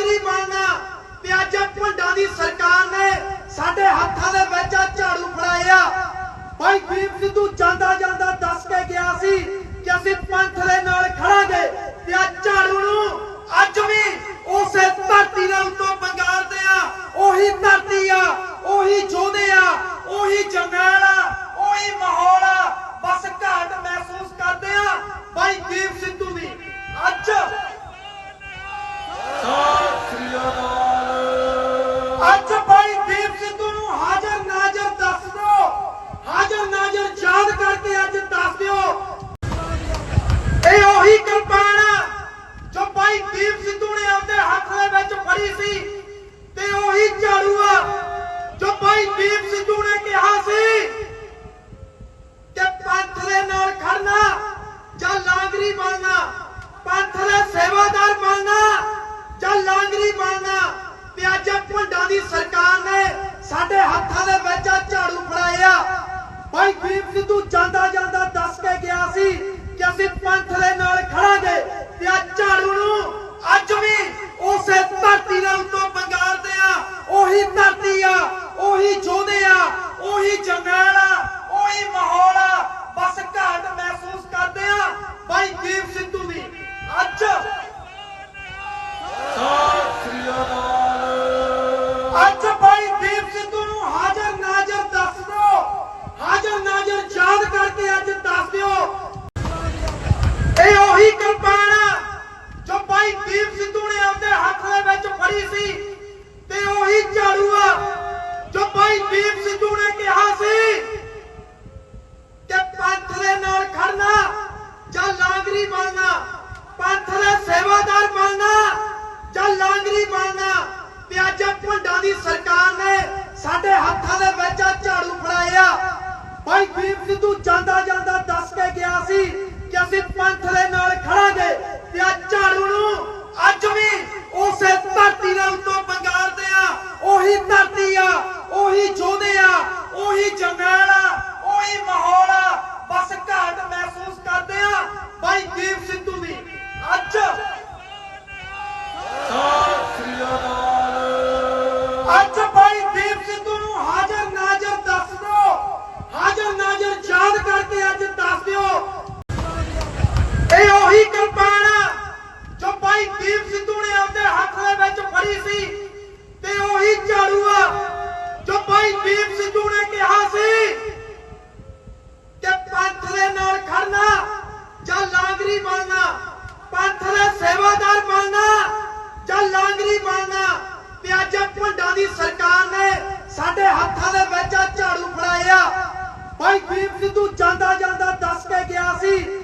ਲਾਂਗਰੀ ਬਣਨਾ। ਤੇ ਅੱਜ ਭੰਡਾਂ ਦੀ ਸਰਕਾਰ ਨੇ ਸਾਡੇ ਹੱਥਾਂ ਦੇ ਵਿੱਚ ਆਹ ਝਾੜੂ ਫੜਾਇਆ। ਭਾਈ ਦੀਪ ਸਿੱਧੂ ਜਾਂਦਾ ਜਾਂਦਾ ਦੱਸ ਕੇ ਗਿਆ ਸੀ ਕਿ ਅਸੀਂ ਸੇਵਾਦਾਰ ਬਣਨਾ ਜਾਂ ਲਾਂਗਰੀ ਬਣਨਾ ਤੇ ਅੱਜ ਭੰਡਾਂ ਦੀ ਸੇਵਾਦਾਰ ਬਣਨਾ, ਜਾਂ ਲਾਂਗਰੀ ਬਣਨਾ, ਤੇ ਅੱਜ ਭੰਡਾਂ ਦੀ ਸਰਕਾਰ ਨੇ ਸਾਡੇ ਹੱਥਾਂ ਦੇ ਵਿੱਚ ਝਾੜੂ ਫੜਾਇਆ ਭਾਈ ਦੀਪ ਸਿੱਧੂ ਜਾਂਦਾ ਜਾਂਦਾ ਦੱਸ ਕੇ ਗਿਆ ਸੀ ਕਿ ਅਸੀਂ ਪੰਥ ਦੇ ਨਾਲ ਖੜਾਂਗੇ ਤੇ ਆ ਝਾੜੂ ਨੂੰ ਅੱਜ ਵੀ ਉਸੇ ਧਰਤੀ ਦੇ ਉੱਤੋਂ ਬੰਗਾਲਦੇ ਆ। ਉਹੀ ਧਰਤੀ ਆ, ਉਹੀ ਜੋਧੇ ਆ, ਉਹੀ ਜੰਗਲ ਆ, ਉਹੀ ਮਾਹੌਲ ਆ। ਬਸ ਘਾਟ ਮਹਿਸੂਸ ਕਰਦੇ ਆ ਭਾਈ ਦੀਪ ਸਿੱਧੂ ਦੀ। ਅੱਜ ਭਾਈ ਦੀਪ ਸਿੱਧੂ ਨੇ ਕਿਹਾ ਸੀ ਕਿ ਪੰਥ ਦੇ ਨਾਲ ਖੜਨਾ ਜਾਂ ਲਾਂਗਰੀ ਬਣਨਾ ਪੰਥ ਦੇ ਸੇਵਾਦਾਰ ਬਣਨਾ ਜਾਂ ਲਾਂਗਰੀ ਬਣਨਾ, ਤੇ ਅੱਜ ਭੰਡਾਂ ਦੀ ਸਰਕਾਰ ਨੇ ਸਾਡੇ ਹੱਥਾਂ ਦੇ ਵਿੱਚ ਆਹ ਝਾੜੂ ਫੜਾਇਆ ਭਾਈ ਦੀਪ ਸਿੱਧੂ ਜਾਂਦਾ ਜਾਂਦਾ ਦੱਸ ਕੇ ਗਿਆ ਸੀ